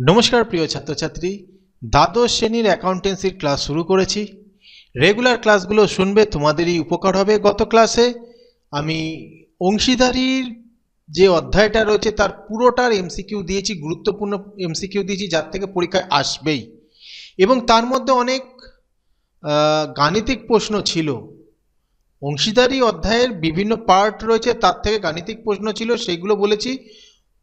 নমস্কার, প্রিয় ছাত্রছাত্রী। দ্বাদশ শ্রেণির অ্যাকাউন্টেন্সির ক্লাস শুরু করেছি। রেগুলার ক্লাসগুলো শুনবে, তোমাদেরই উপকার হবে। গত ক্লাসে আমি অংশীদারির যে অধ্যায়টা রয়েছে, তার পুরোটার এমসিকিউ দিয়েছি, গুরুত্বপূর্ণ এমসিকিউ দিয়েছি, যার থেকে পরীক্ষায় আসবেই। এবং তার মধ্যে অনেক গাণিতিক প্রশ্ন ছিল। অংশীদারি অধ্যায়ের বিভিন্ন পার্ট রয়েছে, তার থেকে গাণিতিক প্রশ্ন ছিল সেইগুলো বলেছি।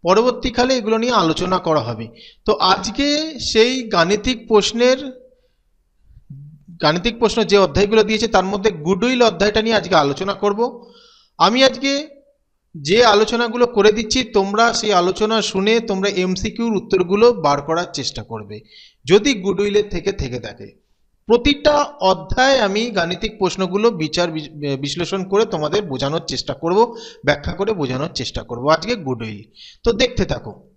পরবর্তীকালে এগুলো নিয়ে আলোচনা করা হবে। তো আজকে সেই গাণিতিক প্রশ্নের, গাণিতিক প্রশ্ন যে অধ্যায়গুলো দিয়েছে তার মধ্যে গুডউইল অধ্যায়টা নিয়ে আজকে আলোচনা করব। আমি আজকে যে আলোচনাগুলো করে দিচ্ছি, তোমরা সেই আলোচনা শুনে তোমরা এমসিকিউর উত্তরগুলো বার করার চেষ্টা করবে, যদি গুডউইলের থেকে থেকে থাকে। প্রতিটা অধ্যায় আমি গাণিতিক প্রশ্নগুলো বিচার বিশ্লেষণ করে তোমাদের বোঝানোর চেষ্টা করব, ব্যাখ্যা করে বোঝানোর চেষ্টা করব। আজকে গুডউইল তো দেখতে থাকো।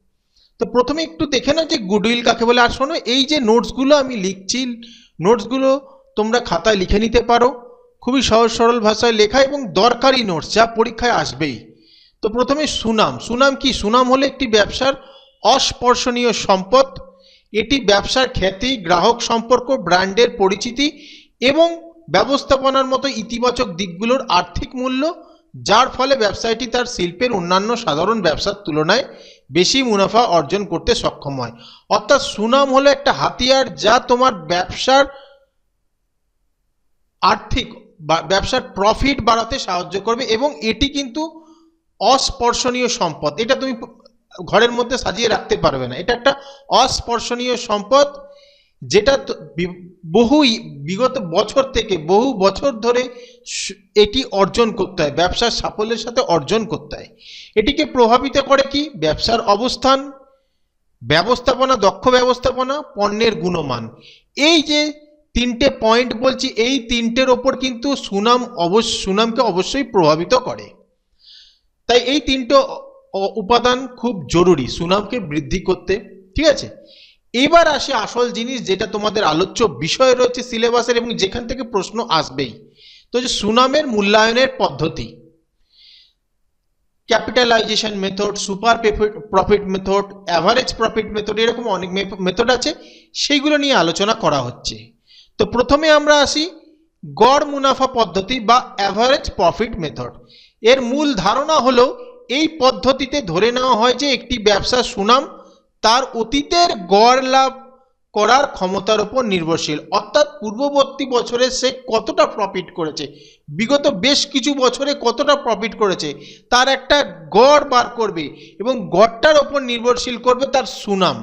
তো প্রথমে একটু দেখে নাও যে গুডউইল কাকে বলে। আর শোনো, এই যে নোটসগুলো আমি লিখছি, নোটসগুলো তোমরা খাতায় লিখে নিতে পারো। খুবই সহজ, সরল ভাষায় লেখা এবং দরকারি নোটস যা পরীক্ষায় আসবেই। তো প্রথমে সুনাম। সুনাম কি? সুনাম হলো একটি ব্যবসার অস্পর্শনীয় সম্পদ। এটি ব্যবসার খ্যাতি, গ্রাহক সম্পর্ক, ব্র্যান্ডের পরিচিতি এবং ব্যবস্থাপনার মতো ইতিবাচক দিকগুলোর আর্থিক মূল্য, যার ফলে ব্যবসায়টি তার শিল্পের অন্যান্য সাধারণ ব্যবসার তুলনায় বেশি মুনাফা অর্জন করতে সক্ষম হয়। অর্থাৎ সুনাম হলো একটা হাতিয়ার যা তোমার ব্যবসার আর্থিক ব্যবসার প্রফিট বাড়াতে সাহায্য করবে এবং এটি কিন্তু অস্পর্শনীয় সম্পদ। এটা তুমি ঘরের মধ্যে সাজিয়ে রাখতে পারবে না। এটা একটা অস্পর্শনীয় সম্পদ যেটা বহু বিগত বছর থেকে বহু বছর ধরে এটি অর্জন করতে হয়। ব্যবসার সাফল্যের সাথে অর্জন করতে হয়। এটিকে প্রভাবিত করে কি? ব্যবসার অবস্থান, ব্যবস্থাপনা, দক্ষ ব্যবস্থাপনা, পণ্যের গুণমান। এই যে তিনটে পয়েন্ট বলছি, এই তিনটের ওপর কিন্তু সুনাম অবশ্য, সুনামকে অবশ্যই প্রভাবিত করে। তাই এই তিনটে উপাদান খুব জরুরি, সুনামকে বৃদ্ধি করতে, ঠিক আছে? এবার আসে আসল জিনিস যেটা তোমাদের আলোচ্য বিষয় রয়েছে সিলেবাসের এবং যেখান থেকে প্রশ্ন আসবেই। তো যে সুনামের মূল্যায়নের পদ্ধতি। Capitalisation method, super profit method, average profit method, এরকম অনেক মেথড আছে, সেইগুলো নিয়ে আলোচনা করা হচ্ছে। তো প্রথমে আমরা আসি গড় মুনাফা পদ্ধতি বা অ্যাভারেজ প্রফিট মেথড। এর মূল ধারণা হলো এই পদ্ধতিতে ধরে নেওয়া হয় যে একটি ব্যবসার সুনাম তার অতীতের গড় লাভ করার ক্ষমতার উপর নির্ভরশীল। অর্থাৎ পূর্ববর্তী বছরে সে কতটা প্রফিট করেছে? বিগত বেশ কিছু বছরে কতটা প্রফিট করেছে? তার একটা গড় বার করবে এবং গড়টার ওপর নির্ভরশীল করবে তার সুনাম।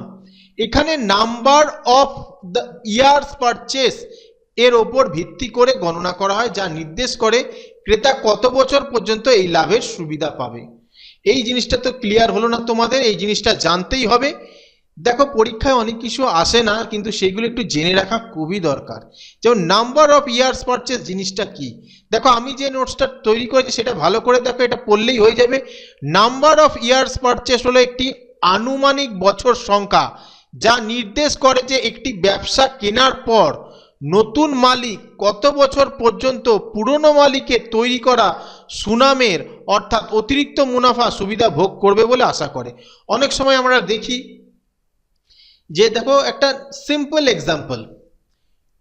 এখানে number of the years purchase এর ওপর ভিত্তি করে গণনা করা হয়, যা নির্দেশ করে ক্রেতা কত বছর পর্যন্ত এই লাভের সুবিধা পাবে। এই জিনিসটা তো ক্লিয়ার হলো না তোমাদের, এই জিনিসটা জানতেই হবে। দেখো, পরীক্ষায় অনেক কিছু আসে না, কিন্তু সেগুলো একটু জেনে রাখা খুবই দরকার। যেমন নাম্বার অফ ইয়ার্স পারচেস জিনিসটা কি? দেখো, আমি যে নোটসটা তৈরি করেছি, সেটা ভালো করে দেখো, এটা পড়লেই হয়ে যাবে। নাম্বার অফ ইয়ার্স পারচেস হলো একটি আনুমানিক বছর সংখ্যা, যা নির্দেশ করে যে একটি ব্যবসা কেনার পর নতুন মালিক কত বছর পর্যন্ত পুরনো মালিকের তৈরি করা সুনামের, অর্থাৎ অতিরিক্ত মুনাফা সুবিধা ভোগ করবে বলে আশা করে। অনেক সময় আমরা দেখি যে দেখো একটা সিম্পল এক্সাম্পল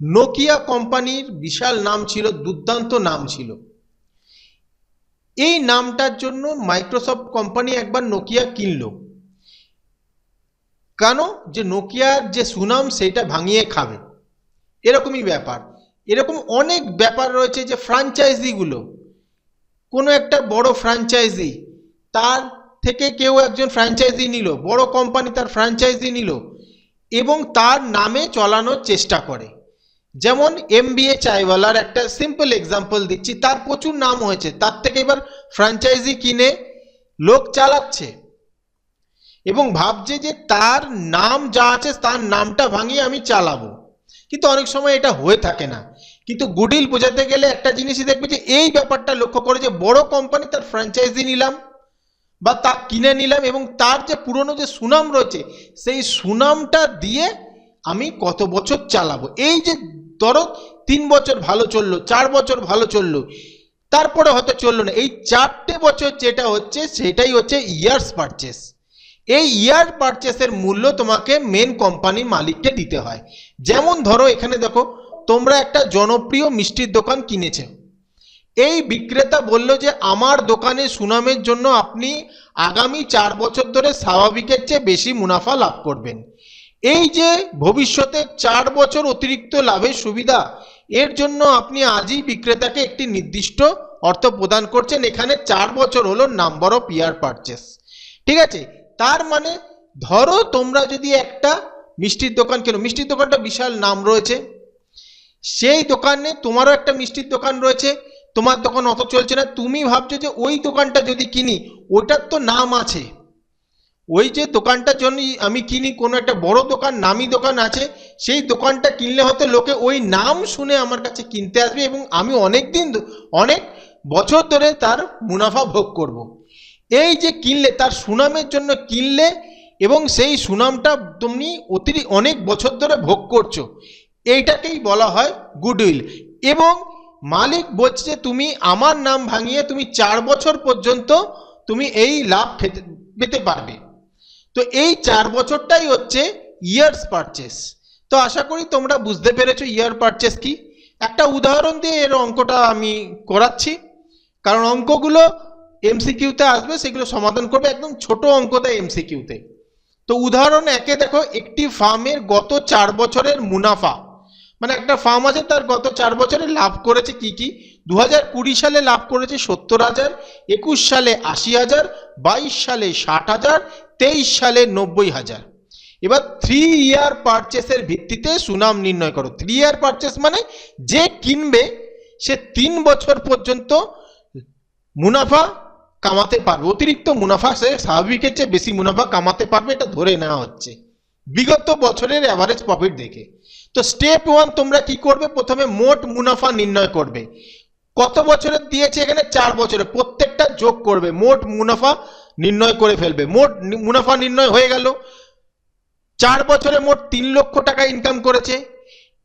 নোকিয়া কোম্পানির বিশাল নাম ছিল, দুর্দান্ত নাম ছিল। এই নামটার জন্য মাইক্রোসফট কোম্পানি একবার নোকিয়া কিনলো। কেন? যে নোকিয়ার যে সুনাম, সেটা ভাঙিয়ে খাবে। এরকমই ব্যাপার। এরকম অনেক ব্যাপার রয়েছে যে ফ্র্যাঞ্চাইজিগুলো কোনো একটা বড় ফ্র্যাঞ্চাইজি তার থেকে কেউ একজন ফ্র্যাঞ্চাইজি নিল, বড় কোম্পানি তার ফ্র্যাঞ্চাইজি নিল এবং তার নামে চলানোর চেষ্টা করে। যেমন এম বি এ চাইওয়ালার একটা সিম্পল এক্সাম্পল দিচ্ছি, তার প্রচুর নাম হয়েছে, তার থেকে এবার ফ্র্যাঞ্চাইজি কিনে লোক চালাচ্ছে এবং ভাবছে যে তার নাম যা আছে তার নামটা ভাঙিয়ে আমি চালাবো। কিন্তু অনেক সময় এটা হয়ে থাকে না। কিন্তু গুডিল বোঝাতে গেলে একটা জিনিসই দেখবে যে, এই ব্যাপারটা লক্ষ্য করে যে, বড় কোম্পানি তার ফ্র্যাঞ্চাইজি নিলাম বা তা কিনে নিলাম এবং তার যে পুরনো যে সুনাম রয়েছে, সেই সুনামটা দিয়ে আমি কত বছর চালাবো। এই যে ধরো তিন বছর ভালো চলল, চার বছর ভালো চলল, তারপরে হয়তো চলল না। এই চারটে বছর যেটা হচ্ছে, সেটাই হচ্ছে ইয়ার্স পারচেস এই ইয়ার পারচেসের মূল্য তোমাকে মেন কোম্পানির মালিককে দিতে হয়। যেমন ধরো এখানে দেখো, তোমরা একটা জনপ্রিয় মিষ্টির দোকান কিনেছে। এই বিক্রেতা বলল যে, আমার দোকানে সুনামের জন্য আপনি আগামী চার বছর ধরে স্বাভাবিকের চেয়ে বেশি মুনাফা লাভ করবেন। এই যে ভবিষ্যতে চার বছর অতিরিক্ত লাভের সুবিধা, এর জন্য আপনি আজই বিক্রেতাকে একটি নির্দিষ্ট অর্থ প্রদান করছেন। এখানে চার বছর হলো নাম্বার অফ ইয়ার পারচেস ঠিক আছে? তার মানে ধরো তোমরা যদি একটা মিষ্টির দোকান কেন? মিষ্টির দোকানটা বিশাল নাম রয়েছে। সেই দোকানে তোমারও একটা মিষ্টির দোকান রয়েছে। তোমার দোকান অত চলছে না। তুমি ভাবছ যে ওই দোকানটা যদি কিনি, ওটার তো নাম আছে। ওই যে দোকানটার জন্য আমি কিনি, কোনো একটা বড় দোকান, নামি দোকান আছে। সেই দোকানটা কিনলে হয়তো লোকে ওই নাম শুনে আমার কাছে কিনতে আসবে এবং আমি অনেক দিন অনেক বছর ধরে তার মুনাফা ভোগ করব। এই যে কিনলে, তার সুনামের জন্য কিনলে এবং সেই সুনামটা তুমি অতিরিক্ত অনেক বছর ধরে ভোগ করছ। এইটাকেই বলা হয় গুডউইল। এবং মালিক বলছে তুমি আমার নাম ভাঙিয়ে তুমি চার বছর পর্যন্ত তুমি এই লাভ পেতে পারবে। তো এই চার বছরটাই হচ্ছে ইয়ার্স পারচেস তো আশা করি তোমরা বুঝতে পেরেছ ইয়ার পারচেস কি। একটা উদাহরণ দিয়ে এর অঙ্কটা আমি করাচ্ছি। কারণ অঙ্কগুলো এমসিকিউতে আসবে, সেগুলো সমাধান করবে। একদম ছোট অঙ্ক দেয় এমসিকিউতে তো উদাহরণ একে দেখো, একটি ফার্মের গত চার বছরের মুনাফা। মানে একটা ফার্ম আছে, তার গত চার বছরে লাভ করেছে কি কি? দু হাজার কুড়ি সালে লাভ করেছে সত্তর হাজার, একুশ সালে আশি হাজার, বাইশ সালে ষাট হাজার, তেইশ সালে নব্বই হাজার। এবার থ্রি ইয়ার পারচেসের ভিত্তিতে সুনাম নির্ণয় করো। থ্রি ইয়ার পারচেস মানে যে কিনবে, সে তিন বছর পর্যন্ত মুনাফা কামাতে পারবে। অতিরিক্ত মুনাফা সে স্বাভাবিকের চেয়ে বেশি মুনাফা কামাতে পারবে, এটা ধরে নেওয়া হচ্ছে। বিগত বছরের অ্যাভারেজ প্রফিট দেখে। তো স্টেপ ওয়ান তোমরা কি করবে? প্রথমে মোট মুনাফা নির্ণয় করবে। কত বছরের দিয়েছে এখানে? চার বছরে। প্রত্যেকটা যোগ করবে। মোট মুনাফা নির্ণয় করে ফেলবে। মোট মুনাফা নির্ণয় হয়ে গেল। চার বছরে মোট তিন লক্ষ টাকা ইনকাম করেছে।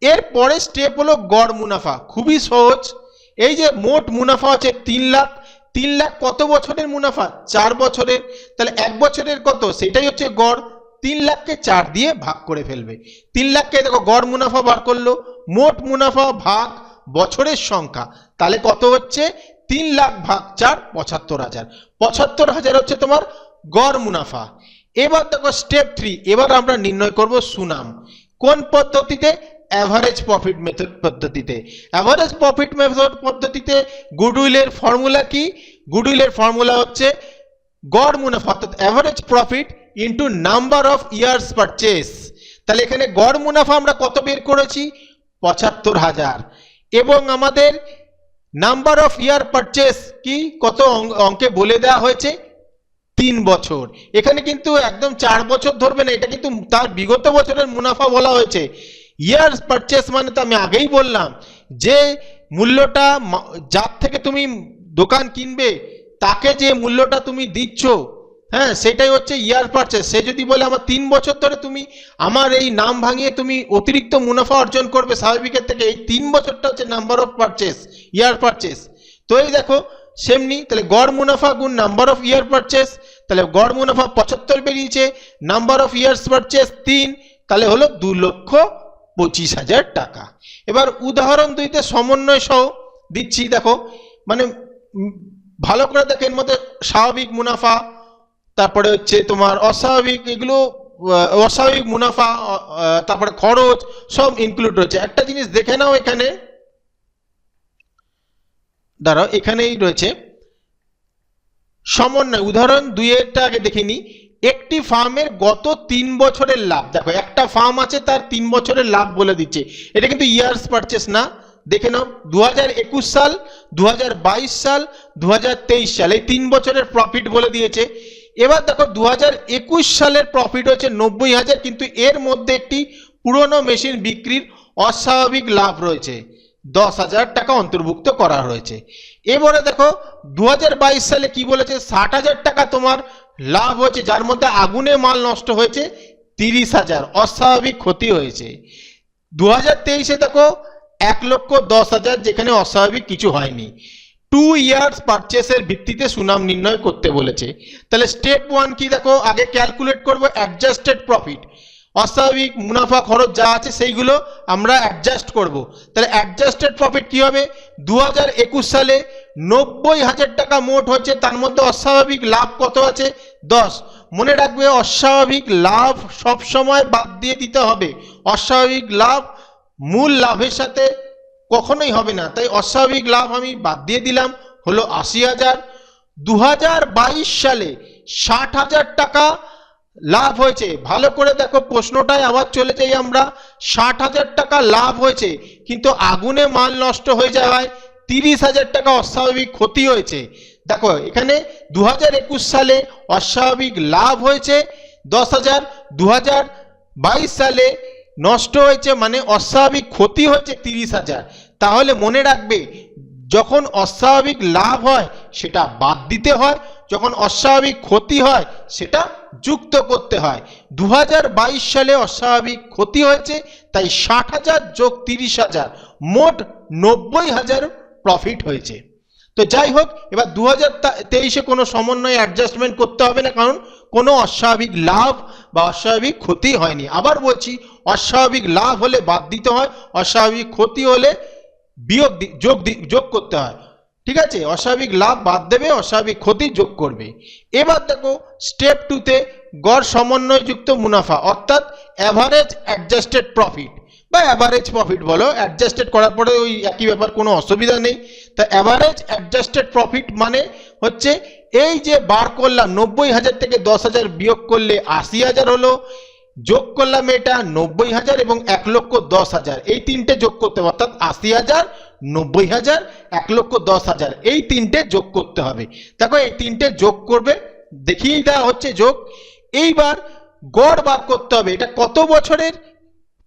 এর পরে স্টেপ হলো গড় মুনাফা। খুবই সহজ। এই যে মোট মুনাফা আছে তিন লাখ তিন লাখ কত বছরের মুনাফা? চার বছরের। তাহলে এক বছরের কত? সেটাই হচ্ছে গড়। তিন লাখকে চার দিয়ে ভাগ করে ফেলবে। তিন লাখকে দেখো, গড় মুনাফা বার করল। মোট মুনাফা ভাগ বছরের সংখ্যা। তাহলে কত হচ্ছে? তিন লাখ ভাগ চার, পঁচাত্তর হাজার। পঁচাত্তর হাজার হচ্ছে তোমার গড় মুনাফা। এবার দেখো স্টেপ থ্রি এবার আমরা নির্ণয় করব সুনাম। কোন পদ্ধতিতে অ্যাভারেজ প্রফিট মেথড পদ্ধতিতে। অ্যাভারেজ প্রফিট মেথড পদ্ধতিতে গুডউইলের ফর্মুলা কি? গুডউইলের ফর্মুলা হচ্ছে গড় মুনাফা, অর্থাৎ average profit into number of years purchase তাহলে এখানে গড় মুনাফা আমরা কত বের করেছি? পঁচাত্তর হাজার। এবং আমাদের নাম্বার অফ ইয়ার পারচেস কি? কত অঙ্ক- বলে দেওয়া হয়েছে? তিন বছর। এখানে কিন্তু একদম চার বছর ধরবে না, এটা কিন্তু তার বিগত বছরের মুনাফা বলা হয়েছে। ইয়ার্স পারচেস মানে তো আমি আগেই বললাম যে মূল্যটা যার থেকে তুমি দোকান কিনবে, তাকে যে মূল্যটা তুমি দিচ্ছ হ্যাঁ সেটাই হচ্ছে ইয়ার পারচেস সে যদি বলে আমার তিন বছর ধরে তুমি আমার এই নাম ভাঙিয়ে তুমি অতিরিক্ত মুনাফা অর্জন করবে স্বাভাবিকের থেকে, এই তিন বছরটা হচ্ছে number of purchase year purchase তো এই দেখো, সেমনি তাহলে গড় মুনাফা গুণ নাম্বার অফ ইয়ার পারচেস তাহলে গড় মুনাফা পঁচাত্তর বেরিয়েছে নাম্বার অফ ইয়ার্স পারচেস তিন, তাহলে হলো দু লক্ষ পঁচিশ হাজার টাকা। এবার উদাহরণ দুইতে সমন্বয় সহ দিচ্ছি, দেখো মানে ভালো করে দেখেন মধ্যে স্বাভাবিক মুনাফা, তারপরে হচ্ছে তোমার অস্বাভাবিক, এগুলো অস্বাভাবিক মুনাফা তারপরে খরচ সব ইনক্লুড রয়েছে। একটা জিনিস দেখে নাও এখানে। দাঁড়াও, এখানেই রয়েছে সমন্বয়। উদাহরণ দুইয়েরটা আগে দেখে নিই একটি ফার্মের গত তিন বছরের লাভ। দেখো, একটা ফার্ম আছে, তার তিন বছরের লাভ বলে দিচ্ছে। এটা কিন্তু ইয়ার্স পারচেস না। দেখে নাও দু সাল দু হাজার বাইশ সাল দু সাল, এই তিন বছরের প্রফিট বলে দিয়েছে। এবার দেখো দু সালের প্রফিট হচ্ছে নব্বই হাজার, কিন্তু এর মধ্যে একটি পুরনো মেশিন বিক্রির অস্বাভাবিক লাভ রয়েছে। দশ হাজার টাকা অন্তর্ভুক্ত করা হয়েছে। এবারে দেখো দু হাজার বাইশ সালে কি বলেছে? ষাট হাজার টাকা তোমার লাভ হয়েছে যার মধ্যে আগুনে মাল নষ্ট হয়েছে, তিরিশ হাজার। অস্বাভাবিক ক্ষতি হয়েছে। দু হাজার তেইশে দেখো, এক লক্ষ দশ হাজার, যেখানে অস্বাভাবিক কিছু হয়নি। টু ইয়ার্স পারচেসের ভিত্তিতে সুনাম নির্ণয় করতে বলেছে। তাহলে স্টেপ ওয়ান কি দেখো, আগে ক্যালকুলেট করব অ্যাডজাস্টেড প্রফিট অস্বাভাবিক মুনাফা খরচ যা আছে, সেইগুলো আমরা অ্যাডজাস্ট করব। তাহলে অ্যাডজাস্টেড প্রফিট কি হবে? দু হাজার একুশ সালে নব্বই হাজার টাকা মোট হচ্ছে, তার মধ্যে অস্বাভাবিক লাভ কত আছে? দশ। মনে রাখবে, অস্বাভাবিক লাভ সব সময় বাদ দিয়ে দিতে হবে। অস্বাভাবিক লাভ মূল লাভের সাথে কখনোই হবে না। তাই অস্বাভাবিক লাভ আমি বাদ দিয়ে দিলাম, হলো আশি হাজার। দু সালে ষাট হাজার টাকা লাভ হয়েছে। ভালো করে দেখো প্রশ্নটায় আবার চলে যাই আমরা। ষাট হাজার টাকা লাভ হয়েছে, কিন্তু আগুনে মাল নষ্ট হয়ে যাওয়ায় তিরিশ হাজার টাকা অস্বাভাবিক ক্ষতি হয়েছে। দেখো, এখানে দু হাজার একুশ সালে অস্বাভাবিক লাভ হয়েছে, দশ হাজার। দু হাজার বাইশ সালে নষ্ট হয়েছে মানে অস্বাভাবিক ক্ষতি হয়েছে তিরিশ হাজার। তাহলে মনে রাখবে, যখন অস্বাভাবিক লাভ হয়, সেটা বাদ দিতে হয়, যখন অস্বাভাবিক ক্ষতি হয়, সেটা যুক্ত করতে হয়। দু হাজার বাইশ সালে অস্বাভাবিক ক্ষতি হয়েছে, তাই ষাট হাজার যোগ তিরিশ হাজার, মোট নব্বই হাজার প্রফিট হয়েছে। তো যাই হোক, এবার দু হাজার তেইশে কোনো সমন্বয় অ্যাডজাস্টমেন্ট করতে হবে না, কারণ কোনো অস্বাভাবিক লাভ বা অস্বাভাবিক ক্ষতি হয়নি। আবার বলছি, অস্বাভাবিক লাভ হলে বাদ দিতে হয়, অস্বাভাবিক ক্ষতি হলে বিয়োগ যোগ যোগ করতে হয়। ঠিক আছে? অস্বাভাবিক লাভ বাদ দেবে, অস্বাভাবিক ক্ষতি যোগ করবে। এবার দেখো স্টেপ টুতে গড় সমন্বয়যুক্ত মুনাফা, অর্থাৎ অ্যাভারেজ অ্যাডজাস্টেড প্রফিট বা অ্যাভারেজ প্রফিট বলো অ্যাডজাস্টেড করার পরে ওই একই ব্যাপার, কোনো অসুবিধা নেই। তা অ্যাভারেজ অ্যাডজাস্টেড প্রফিট মানে হচ্ছে, এই যে বার করলাম, নব্বই হাজার থেকে দশ হাজার বিয়োগ করলে আশি হাজার হলো, যোগ করলাম এটা নব্বই হাজার এবং এক লক্ষ দশ হাজার। এই তিনটে যোগ করতে হবে, অর্থাৎ আশি হাজার, নব্বই হাজার, এক লক্ষ দশ হাজার। এই তিনটে যোগ করতে হবে। দেখো, এই তিনটে যোগ করবে দেখিয়ে দেওয়া হচ্ছে যোগ। এইবার গড় বার করতে হবে, এটা কত বছরের?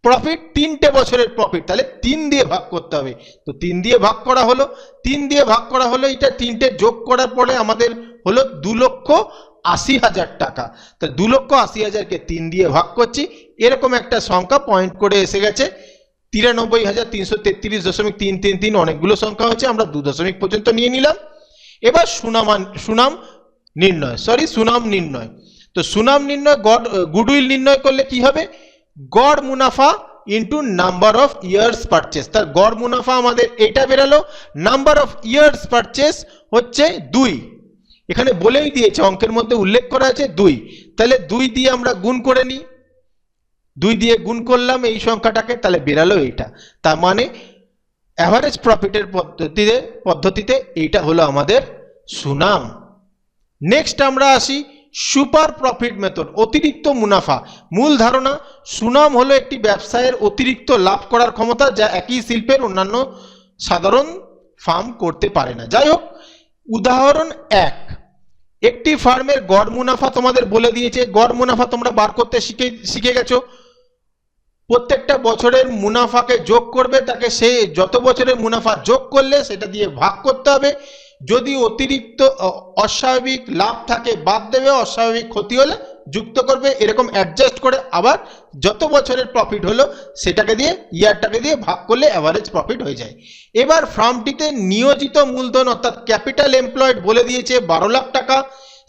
প্রফিট তিনটে বছরের প্রফিট তাহলে তিন দিয়ে ভাগ করতে হবে। তো তিন দিয়ে ভাগ করা হলো, তিন দিয়ে ভাগ করা হলো, এটা তিনটে যোগ করার পরে আমাদের হলো দু লক্ষ আশি হাজার টাকা। তো দু লক্ষ আশি হাজারকে তিন দিয়ে ভাগ করছি, এরকম একটা সংখ্যা পয়েন্ট করে এসে গেছে। তিরানব্বই হাজার তিনশো তেত্রিশ দশমিক তিন তিন তিন অনেকগুলো সংখ্যা হচ্ছে আমরা দু দশমিক পর্যন্ত নিয়ে নিলাম। এবার সুনামান, সুনাম নির্ণয় সরি সুনাম নির্ণয়। তো সুনাম নির্ণয়, গড, গুডউইল নির্ণয় করলে কি হবে? গড় মুনাফা into number of years purchase তার গড় মুনাফা আমাদের এটা বেরালো নাম্বার অফ ইয়ার্স পারচেস হচ্ছে দুই। এখানে বলেই দিয়েছে, অঙ্কের মধ্যে উল্লেখ করা আছে দুই। তাহলে দুই দিয়ে আমরা গুণ করে নিই। দুই দিয়ে গুণ করলাম এই সংখ্যাটাকে, তাহলে বেরালো এইটা। তার মানে অ্যাভারেজ প্রফিটের পদ্ধতিতে পদ্ধতিতে এইটা হলো আমাদের সুনাম। নেক্সট আমরা আসি সুপার প্রফিট মেথড, অতিরিক্ত মুনাফা। মূল ধারণা, সুনাম হলো একটি ব্যবসায়ের অতিরিক্ত লাভ করার ক্ষমতা যা একই শিল্পের অন্যান্য সাধারণ ফার্ম করতে পারে না। যাই হোক, উদাহরণ এক। একটি ফার্মের গড় মুনাফা তোমাদের বলে দিয়েছে, গড় মুনাফা তোমরা বার করতে শিখে শিখে গেছো। প্রত্যেকটা বছরের মুনাফাকে যোগ করবে, তাকে সে যত বছরের মুনাফা যোগ করলে সেটা দিয়ে ভাগ করতে হবে। যদি অতিরিক্ত অস্বাভাবিক লাভ থাকে, বাদ দেবে, অস্বাভাবিক ক্ষতি হলে যুক্ত করবে, এরকম অ্যাডজাস্ট করে আবার যত বছরের প্রফিট হলো, সেটাকে দিয়ে ইয়ারটাকে দিয়ে ভাগ করলে অ্যাভারেজ প্রফিট হয়ে যায়। এবার ফার্মটিতে নিয়োজিত মূলধন, অর্থাৎ ক্যাপিটাল এমপ্লয়েড বলে দিয়েছে, বারো লাখ টাকা,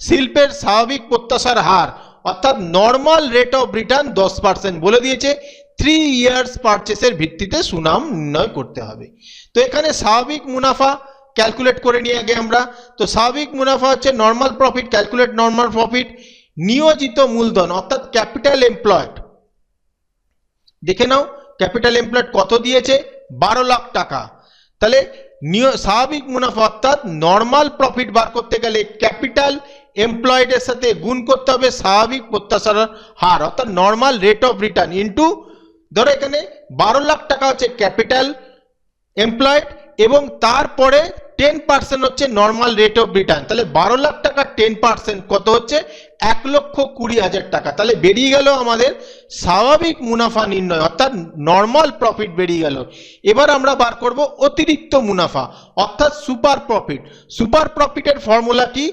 শিল্পের স্বাভাবিক প্রত্যাশার হার, অর্থাৎ নর্মাল রেট অফ রিটার্ন দশ পার্সেন্ট বলে দিয়েছে থ্রি ইয়ার্স পারচেসের ভিত্তিতে সুনাম নির্ণয় করতে হবে। তো এখানে স্বাভাবিক মুনাফা ক্যালকুলেট করে নিয়ে আগে আমরা। তো স্বাভাবিক মুনাফা হচ্ছে normal profit calculate normal profit নিয়োজিত মূলধন, অর্থাৎ ক্যাপিটাল এমপ্লয়েড দেখে নাও ক্যাপিটাল এমপ্লয়েড কত দিয়েছে? বারো লাখ টাকা। তাহলে স্বাভাবিক মুনাফা অর্থাৎ নর্মাল প্রফিট বার করতে গেলে ক্যাপিটাল এমপ্লয়েডের সাথে গুণ করতে হবে স্বাভাবিক প্রত্যাশার হার, অর্থাৎ normal rate of return into ধরো এখানে বারো লাখ টাকা হচ্ছে ক্যাপিটাল এমপ্লয়েড এবং তারপরে টেন পার্সেন্ট হচ্ছে নর্মাল রেট অফ রিটার্ন তাহলে বারো লাখ টাকা টেন পার্সেন্ট কত হচ্ছে? এক লক্ষ কুড়ি হাজার টাকা। তাহলে বেরিয়ে গেল আমাদের স্বাভাবিক মুনাফা নির্ণয়, অর্থাৎ নর্মাল প্রফিট বেরিয়ে গেল। এবার আমরা বার করব অতিরিক্ত মুনাফা, অর্থাৎ সুপার প্রফিট সুপার প্রফিটের ফর্মুলা কি?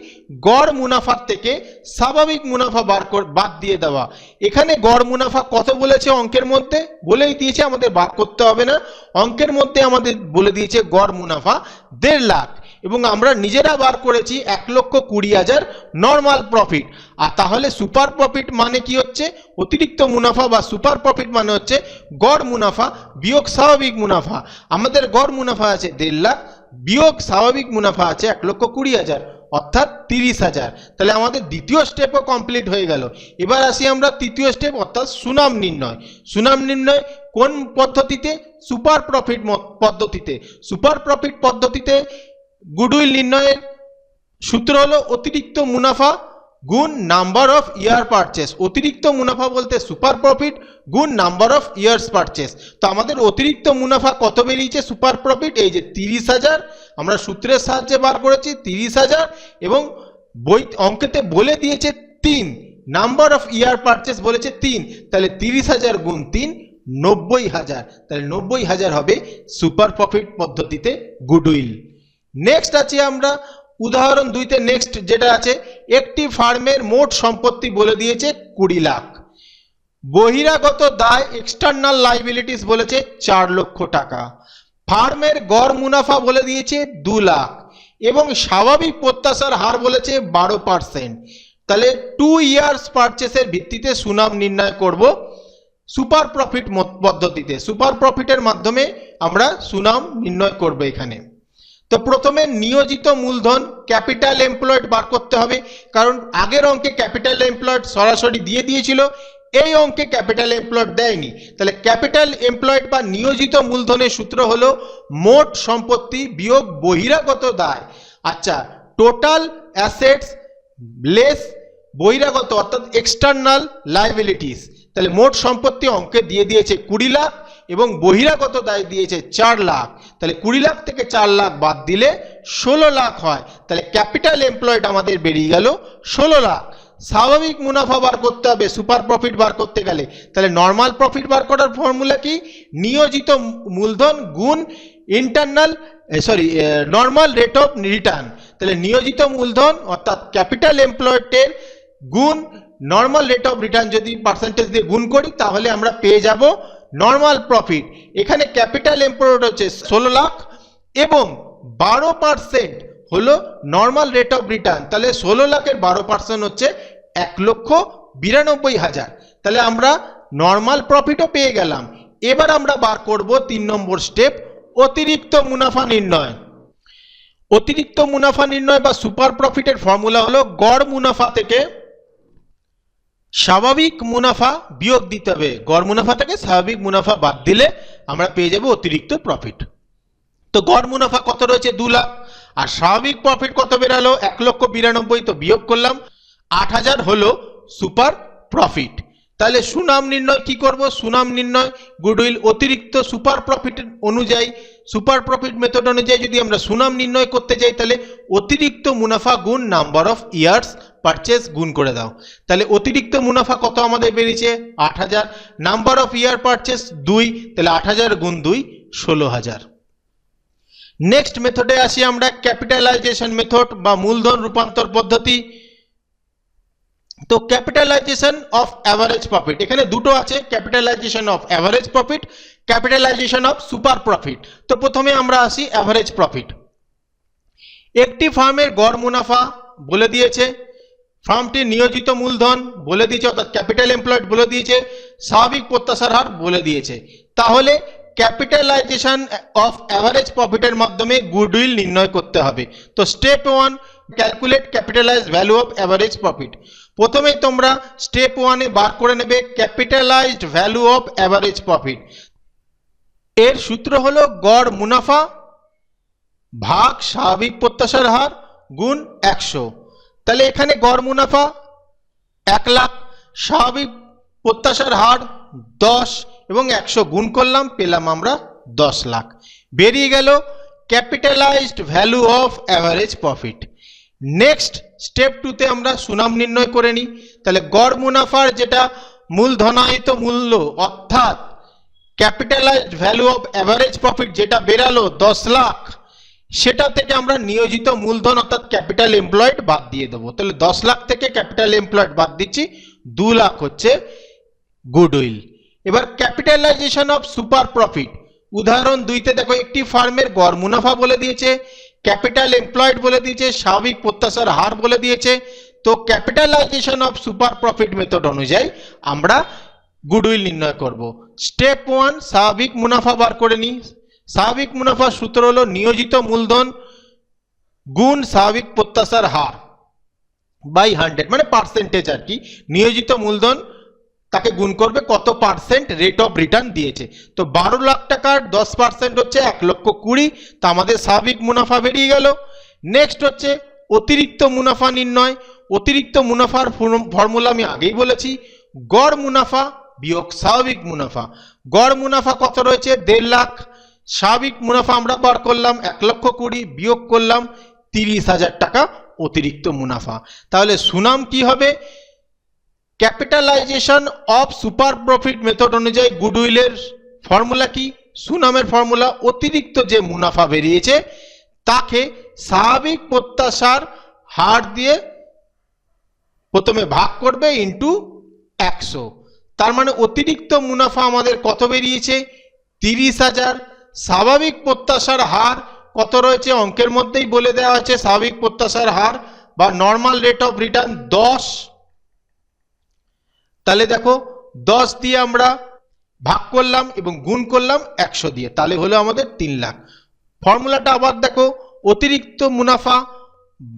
গড় মুনাফার থেকে স্বাভাবিক মুনাফা বার বাদ দিয়ে দেওয়া। এখানে গড় মুনাফা কত বলেছে অঙ্কের মধ্যে? বলেই দিয়েছে, আমাদের বার করতে হবে না। অঙ্কের মধ্যে আমাদের বলে দিয়েছে গড় মুনাফা দেড় লাখ। এবং আমরা নিজেরা বার করেছি এক লক্ষ কুড়ি হাজার নর্মাল প্রফিট আর তাহলে সুপার প্রফিট মানে কি হচ্ছে? অতিরিক্ত মুনাফা বা সুপার প্রফিট মানে হচ্ছে গড় মুনাফা, বিয়োগ স্বাভাবিক মুনাফা। আমাদের গড় মুনাফা আছে দেড় লাখ, বিয়োগ স্বাভাবিক মুনাফা আছে এক লক্ষ কুড়ি হাজার, অর্থাৎ তিরিশ হাজার। তাহলে আমাদের দ্বিতীয় স্টেপও কমপ্লিট হয়ে গেল। এবার আসি আমরা তৃতীয় স্টেপ অর্থাৎ সুনাম নির্ণয়। সুনাম নির্ণয় কোন পদ্ধতিতে? সুপার প্রফিট পদ্ধতিতে। সুপার প্রফিট পদ্ধতিতে গুডউইল নির্ণয়ের সূত্র হলো অতিরিক্ত মুনাফা গুণ নাম্বার অফ ইয়ার পারচেস। অতিরিক্ত মুনাফা বলতে সুপার প্রফিট গুণ নাম্বার অফ ইয়ার্স পারচেস। তো আমাদের অতিরিক্ত মুনাফা কত বেরিয়েছে সুপার প্রফিট? এই যে তিরিশ হাজার, আমরা সূত্রের সাহায্যে বার করেছি তিরিশ হাজার এবং বই অঙ্কেতে বলে দিয়েছে তিন, নাম্বার অফ ইয়ার পারচেস বলেছে তিন, তাহলে তিরিশ হাজার গুণ তিন, নব্বই হাজার। তাহলে নব্বই হাজার হবে সুপার প্রফিট পদ্ধতিতে গুডউইল। নেক্সট আছে আমরা। উদাহরণ দুইতে নেক্সট যেটা আছে, একটি ফার্মের মোট সম্পত্তি বলে দিয়েছে কুড়ি লাখ। বহিরাগত দায় এক্সটার্নাল লাইবিলিটিস বলেছে চার লক্ষ টাকা। ফার্মের গড় মুনাফা বলে দিয়েছে দু লাখ। এবং স্বাভাবিক প্রত্যাশার হার বলেছে বারো পার্সেন্ট তাহলে টু ইয়ার্স পারচেসের ভিত্তিতে সুনাম নির্ণয় করব সুপার প্রফিট পদ্ধতিতে। সুপার প্রফিটের মাধ্যমে আমরা সুনাম নির্ণয় করব এখানে। তো প্রথমে নিয়োজিত মূলধন ক্যাপিটাল এমপ্লয়েড বার করতে হবে, কারণ আগের অঙ্কে ক্যাপিটাল এমপ্লয়েড সরাসরি দিয়ে দিয়েছিল, এই অঙ্কে ক্যাপিটাল এমপ্লয়েড দেয়নি। তাহলে ক্যাপিটাল এমপ্লয়েড বা নিয়োজিত মূলধনের সূত্র হলো মোট সম্পত্তি বিয়োগ বহিরাগত দায়। আচ্ছা টোটাল অ্যাসেটস লেস বহিরাগত, অর্থাৎ এক্সটার্নাল লাইবিলিটিস। তাহলে মোট সম্পত্তি অঙ্কে দিয়ে দিয়েছে কুড়ি লাখ এবং বহিরাগত দায় দিয়েছে চার লাখ। তাহলে কুড়ি লাখ থেকে চার লাখ বাদ দিলে ষোলো লাখ হয়। তাহলে ক্যাপিটাল এমপ্লয়েড আমাদের বেরিয়ে গেল ষোলো লাখ। স্বাভাবিক মুনাফা বার করতে হবে, সুপার প্রফিট বার করতে গেলে। তাহলে নর্মাল প্রফিট বার করার ফর্মুলা কি? নিয়োজিত মূলধন গুণ internal sorry normal rate of return. তাহলে নিয়োজিত মূলধন অর্থাৎ ক্যাপিটাল এমপ্লয়েডের গুণ, নর্মাল রেট অফ রিটার্ন যদি পার্সেন্টেজ দিয়ে গুণ করি, তাহলে আমরা পেয়ে যাব নর্মাল প্রফিট এখানে ক্যাপিটাল এমপ্লয়েড হচ্ছে ষোলো লাখ এবং বারো পার্সেন্ট হলো নর্মাল রেট অফ রিটার্ন তাহলে ষোলো লাখের বারো পার্সেন্ট হচ্ছে এক লক্ষ বিরানব্বই হাজার। তাহলে আমরা নর্মাল প্রফিটও পেয়ে গেলাম। এবার আমরা বার করব তিন নম্বর স্টেপ অতিরিক্ত মুনাফা নির্ণয়। অতিরিক্ত মুনাফা নির্ণয় বা সুপার প্রফিটের ফর্মুলা হলো গড় মুনাফা থেকে স্বাভাবিক মুনাফা বিয়োগ দিতে হবে। গড় মুনাফাটাকে স্বাভাবিক মুনাফা বাদ দিলে আমরা পেয়ে যাব অতিরিক্ত প্রফিট তো গড় মুনাফা কত রয়েছে? দু লাখ। আর স্বাভাবিক প্রফিট কত বেরালো? এক লক্ষ বিরানব্বই। তো বিয়োগ করলাম। আট হাজার হলো সুপার প্রফিট তাহলে সুনাম নির্ণয় কি করব? সুনাম নির্ণয় গুডউইল অতিরিক্ত সুপার প্রফিট অনুযায়ী, সুপার প্রফিট মেথড অনুযায়ী যদি আমরা সুনাম নির্ণয় করতে যাই, তাহলে অতিরিক্ত মুনাফা গুণ নাম্বার অফ ইয়ার্স পারচেস গুণ করে দাও। তাহলে অতিরিক্ত মুনাফা কত আমাদের বেরিয়েছে? আট হাজার। নাম্বার অফ ইয়ার পারচেস দুই, তাহলে আট হাজার গুণ দুই, ষোলো হাজার। নেক্সট মেথডে আসি আমরা, ক্যাপিটালাইজেশন মেথড বা মূলধন রূপান্তর পদ্ধতি। তো ক্যাপিটালাইজেশন অফ অ্যাভারেজ প্রফিট এখানে দুটো আছে capitalization of average profit capitalization of super profit তো প্রথমে আমরা আসি অ্যাভারেজ প্রফিট একটি ফার্মের গড় মুনাফা বলে দিয়েছে, ফার্মটি নিয়োজিত মূলধন বলে দিয়েছে, অর্থাৎ ক্যাপিটাল এমপ্লয়েড বলে দিয়েছে, স্বাভাবিক প্রত্যাশার হার বলে দিয়েছে। তাহলে ক্যাপিটালাইজেশন অফ অ্যাভারেজ প্রফিটের মাধ্যমে গুডউইল নির্ণয় করতে হবে। তো step one, calculate capitalize value of average profit. প্রথমে তোমরা স্টেপ ওয়ানে বার করে নেবে capitalized value of average profit. এর সূত্র হলো গড় মুনাফা ভাগ স্বাভাবিক প্রত্যাশার হার গুণ একশো। তাহলে এখানে গড় মুনাফা এক লাখ, স্বাভাবিক প্রত্যাশার হার দশ এবং একশো গুণ করলাম, পেলাম আমরা দশ লাখ। বেরিয়ে গেল capitalized value of average profit next step টুতে আমরা সুনাম নির্ণয় করে নিই। তাহলে গড় মুনাফার যেটা মূলধনায়িত মূল্য, অর্থাৎ capitalized value of average profit যেটা বেরালো দশ লাখ, সেটা থেকে আমরা নিয়োজিত মূলধন, অর্থাৎ ক্যাপিটাল এমপ্লয়েড বাদ দিয়ে দেবো। তাহলে দশ লাখ থেকে ক্যাপিটাল এমপ্লয়েড বাদ দিচ্ছি, দু লাখ হচ্ছে গুডউইল এবার ক্যাপিটালাইজেশন অফ সুপার প্রফিট উদাহরণ দুইতে দেখো, একটি ফার্মের গড় মুনাফা বলে দিয়েছে ক্যাপিটাল এমপ্লয়েড বলে দিয়েছে, স্বাভাবিক প্রত্যাশার হার বলে দিয়েছে। তো capitalization of super profit method অনুযায়ী আমরা গুডউইল নির্ণয় করব। স্টেপ ওয়ান স্বাভাবিক মুনাফা বার করে নিই। স্বাভাবিক মুনাফার সূত্র হলো নিয়োজিত মূলধন গুণ স্বাভাবিক প্রত্যাশার হার বাই হান্ড্রেড মানে পার্সেন্টেজ আর কি। নিয়োজিত মূলধন তাকে গুণ করবে কত পার্সেন্ট রেট অফ রিটার্ন দিয়েছে। তো বারো লাখ টাকার দশ পার্সেন্ট হচ্ছে এক লক্ষ কুড়ি, তা আমাদের স্বাভাবিক মুনাফা বেরিয়ে গেল। নেক্সট হচ্ছে অতিরিক্ত মুনাফা নির্ণয়। অতিরিক্ত মুনাফার ফর্মুলা আমি আগেই বলেছি। গড় মুনাফা বিয়োগ স্বাভাবিক মুনাফা। গড় মুনাফা কত রয়েছে? দেড় লাখ। স্বাভাবিক মুনাফা আমরা বার করলাম এক লক্ষ কুড়ি, বিয়োগ করলাম তিরিশ হাজার টাকা অতিরিক্ত মুনাফা। তাহলে সুনাম কি হবে? Capitalization of super profit method অনুযায়ী গুডউইলের ফর্মুলা কি? সুনামের ফর্মুলা অতিরিক্ত যে মুনাফা বেরিয়েছে, তাকে স্বাভাবিক প্রত্যাশার হার দিয়ে প্রথমে ভাগ করবে ইন্টু একশো। তার মানে অতিরিক্ত মুনাফা আমাদের কত বেরিয়েছে? তিরিশ হাজার। স্বাভাবিক প্রত্যাশার হার কত রয়েছে? অঙ্কের মধ্যেই বলে দেওয়া আছে স্বাভাবিক প্রত্যাশার হার বা নর্মাল রেট অফ রিটার্ন দশ। তাহলে দেখো, দশ দিয়ে আমরা ভাগ করলাম এবং গুণ করলাম একশো দিয়ে। তাহলে হলো আমাদের তিন লাখ। ফর্মুলাটা আবার দেখো, অতিরিক্ত মুনাফা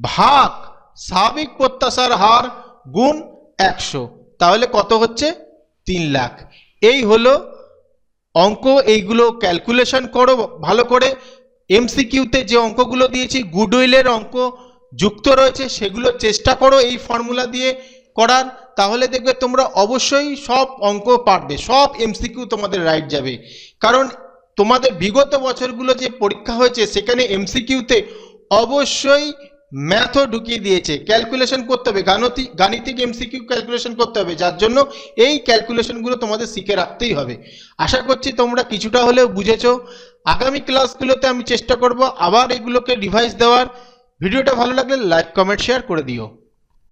ভাগ স্বাভাবিক প্রত্যাশার হার গুণ একশো। তাহলে কত হচ্ছে? তিন লাখ। এই হলো অঙ্ক, এইগুলো ক্যালকুলেশন করো ভালো করে। এমসিকিউতে যে অঙ্কগুলো দিয়েছি গুডউইলের অঙ্ক যুক্ত রয়েছে, সেগুলো চেষ্টা করো এই ফর্মুলা দিয়ে করার, তাহলে দেখবে তোমরা অবশ্যই সব অঙ্ক পারবে, সব এমসিকিউ তোমাদের রাইট যাবে। কারণ তোমাদের বিগত বছরগুলো যে পরীক্ষা হয়েছে, সেখানে এমসিকিউতে অবশ্যই ম্যাথও ঢুকিয়ে দিয়েছে। ক্যালকুলেশন করতে হবে গাণিতিক গাণিতিক এমসিকিউ ক্যালকুলেশন করতে হবে, যার জন্য এই ক্যালকুলেশনগুলো তোমাদের শিখে রাখতেই হবে। আশা করছি তোমরা কিছুটা হলেও বুঝেছ। আগামী ক্লাসগুলোতে আমি চেষ্টা করব আবার এগুলোকে ডিভাইস দেওয়ার। ভিডিওটা ভালো লাগলে লাইক কমেন্ট শেয়ার করে দিও।